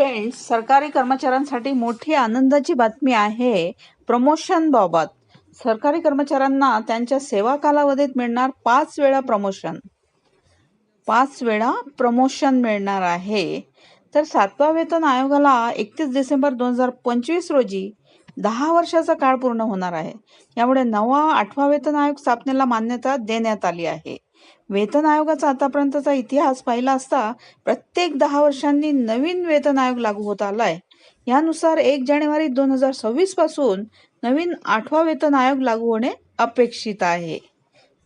Friends सरकारी कर्मचाऱ्यांसाठी मोठी आनंदाची बातमी आहे प्रमोशन बाबत. सरकारी कर्मचाऱ्यांना त्यांच्या सेवा कालावधीत मिळणार पाच वेळा प्रमोशन पाच वेळा प्रमोशन मिळणार आहे. तर सातवा वेतन आयोगाला एकतीस डिसेंबर दोन हजार पंचवीस रोजी दहा वर्षाचा काळ पूर्ण होणार आहे. यामुळे नवा आठवा वेतन आयोग स्थापनेला मान्यता देण्यात आली आहे. वेतन आयोगाचा आतापर्यंतचा इतिहास पाहिला असता प्रत्येक दहा वर्षांनी नवीन वेतन आयोग लागू होत आलाय. यानुसार एक जानेवारी दोन हजार सव्वीसपासून नवीन आठवा वेतन आयोग लागू होणे अपेक्षित आहे.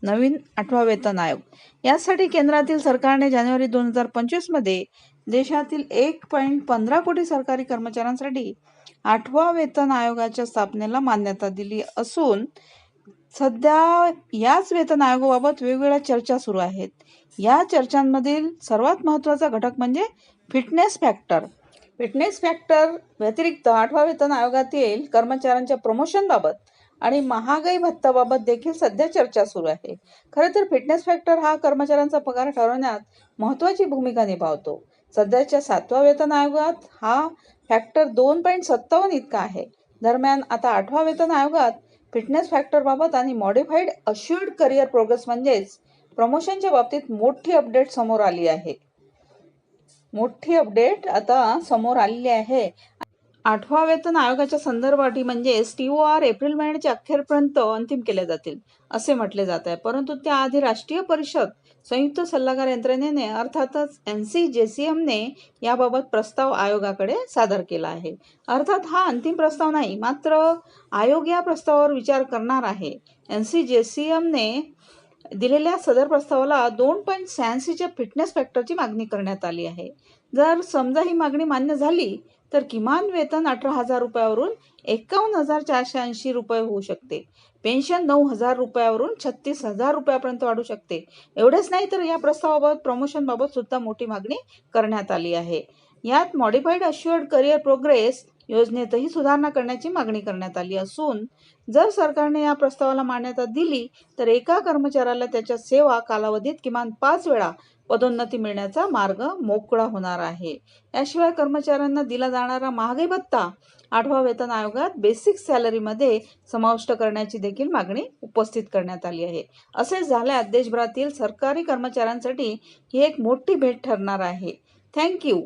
नवीन आठवा वेतन आयोग. यासाठी केंद्रातील सरकारने जानेवारी दोन हजार पंचवीसमध्ये देशातील एक पॉईंट पंधरा कोटी सरकारी कर्मचाऱ्यांसाठी आठवा वेतन आयोगाच्या स्थापनेला मान्यता दिली असून सध्या याच वेतन आयोगाबाबत वेगवेगळ्या चर्चा सुरू आहेत. या चर्चांमधील सर्वात महत्त्वाचा घटक म्हणजे फिटनेस फॅक्टर. फिटनेस फॅक्टर व्यतिरिक्त आठवा वेतन आयोगातील कर्मचाऱ्यांच्या प्रमोशनबाबत आणि महागाई भत्ताबाबत देखील सध्या चर्चा सुरू आहे. खरं तर फिटनेस फॅक्टर हा कर्मचाऱ्यांचा पगार ठरवण्यात महत्त्वाची भूमिका निभावतो. सध्याच्या सातव्या वेतन आयोगात हा फॅक्टर दोन पॉईंट सत्तावन्न इतका आहे. दरम्यान आता आठवा वेतन आयोगात फिटनेस फॅक्टरबाबत आणि मॉडिफाईड अश्युर्ड करिअर प्रोग्रेस म्हणजेच प्रमोशनच्या बाबतीत मोठी अपडेट समोर आली आहे. मोठी अपडेट आता समोर आलेली आहे. आठवा वेतन आयोगाच्या संदर्भाटी म्हणजेच टी ओ आर एप्रिल महिन्याच्या अखेरपर्यंत अंतिम केले जातील असे म्हटले जात आहे. परंतु त्याआधी राष्ट्रीय परिषद संयुक्त सल्लागार यंत्रणेने अर्थातच एन सी जे सी एमने याबाबत प्रस्ताव आयोगाकडे सादर केला आहे. अर्थात हा अंतिम प्रस्ताव नाही मात्र आयोग या प्रस्तावावर विचार करणार आहे. एन सी जे सी एमने दिलेल्या सदर प्रस्तावाला दोन पॉईंट शहाऐंशीच्या फिटनेस फॅक्टरची मागणी करण्यात आली आहे. जर समजा ही मागणी मान्य झाली तर किमान वेतन अठरा हजार रुपयावरून एकावन्न हजार चारशे ऐंशी रुपये होऊ शकते. पेन्शन नऊ हजार रुपयावरून छत्तीस हजार रुपयापर्यंत वाढू शकते. एवढेच नाही तर या प्रस्तावाबाबत प्रमोशनबाबत सुद्धा मोठी मागणी करण्यात आली आहे. यात मॉडिफाईड अश्युअर्ड करिअर प्रोग्रेस योजनेतही सुधारणा करण्याची मागणी करण्यात आली असून जर सरकारने या प्रस्तावाला मान्यता दिली तर एका कर्मचाऱ्याला त्याच्या सेवा कालावधीत किमान पाच वेळा पदोन्नती मिळण्याचा मार्ग मोकळा होणार आहे. याशिवाय कर्मचाऱ्यांना दिला जाणारा महागाई भत्ता आठवा वेतन आयोगात बेसिक सॅलरीमध्ये समाविष्ट करण्याची देखील मागणी उपस्थित करण्यात आली आहे. असे झाल्यास देशभरातील सरकारी कर्मचाऱ्यांसाठी ही एक मोठी भेट ठरणार आहे. थँक्यू